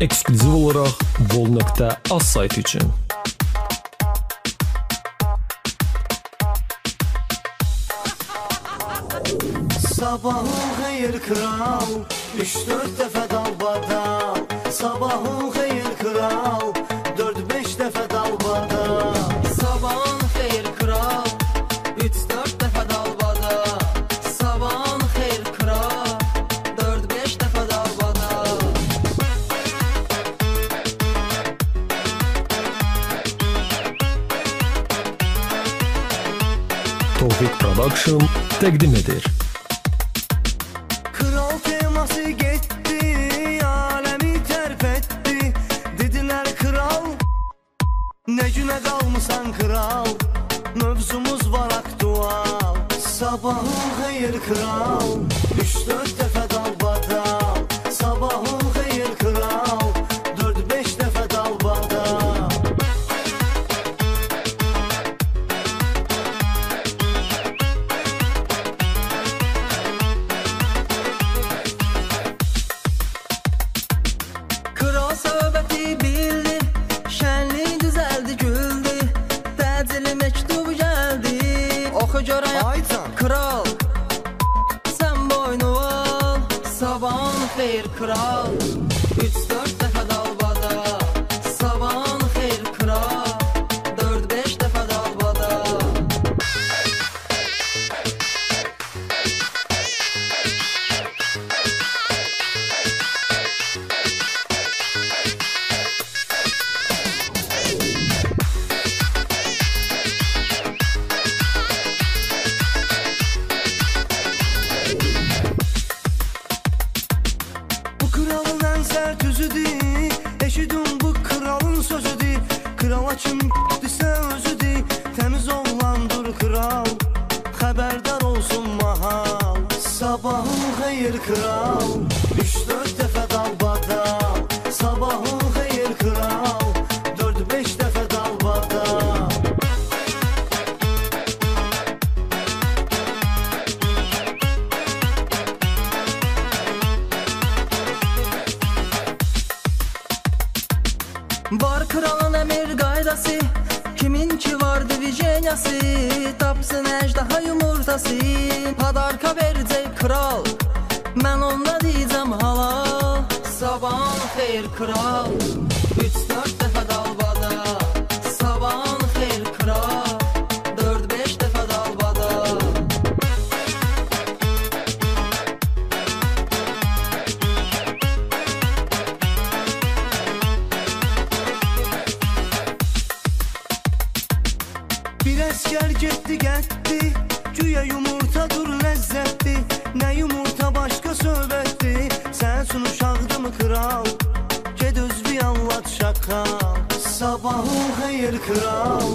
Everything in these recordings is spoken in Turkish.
Ekskluziv olaraq vol.az saytı üçün Sabahın xeyir kral Üç dört dəfə dalbadal Sabahın xeyir kral Production təqdim edir. Kral teması getdi Aləmi tərp etdi. Dedilər kral Nə günə qalmısan kral? Mövzumuz var aktual. Sabahın xeyir kral. Üç dörd dəfə sərt üzüdür Eşidin bu kralın sözüdür Krala kim disə özüdür Təmiz oğlandır kral. Xəbərdar olsun mahal Sabahın xeyir kral. Üç dörd dəfə Var kralın əmir qaydası Kimin ki var divijeniyası Tapsın əjdaha yumurtası. Padarka verəcək kral Mən onda deyəcəm halal Sabahın xeyir kral Bir əskər getdi getdi Güya yumurtadır ləzzətli Nə yumurta başqa söhbətdir Sən üçün uşaqdır kral? Ged özlü anlat şakal Sabahın xeyir kral.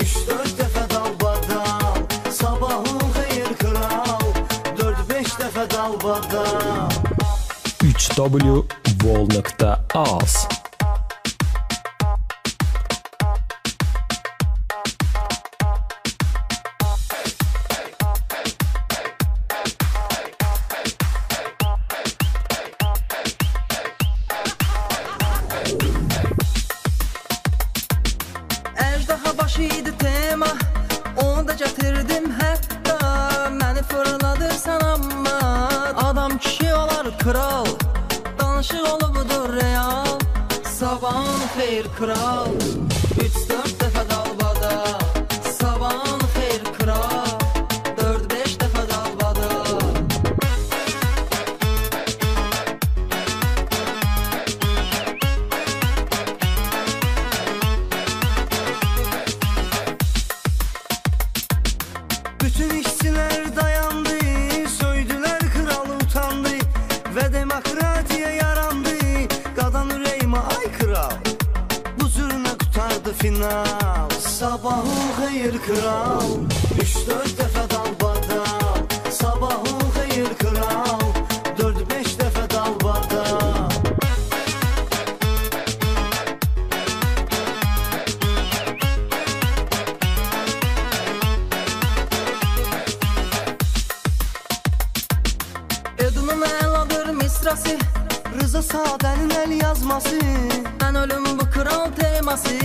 Üç dörd dəfə dalbadal Sabahın xeyir kral. Dörd beş dəfə dalbadal 3w vol.az Əjdaha başı idi tema. Onu da gətirdim hətta Məni fırladırsan amma Adam kişi olar kral Danışıq olubdur real. Sabahın xeyir kral Bütün işçilər dayandı Söydülər kralı utandı Və demokratiya yarandı. Qadan ürəyimə ay kral Bu zürnə qutardı final. Sabahın xeyir kral Üç dörd dəfə dalbadal. Sabahın xeyir kral misrası Rıza Sadənin əl yazması. Ben ölüm bu kral teması.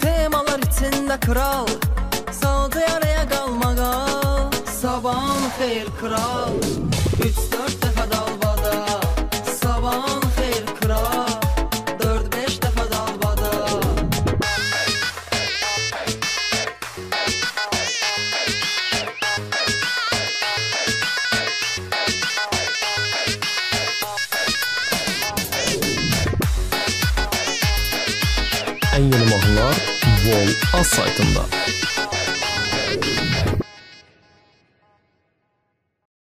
Temalar içinde kral. Saldı yaraya kalmağa Sabahın xeyir kral En yeni mahnılar Vol Az saytında.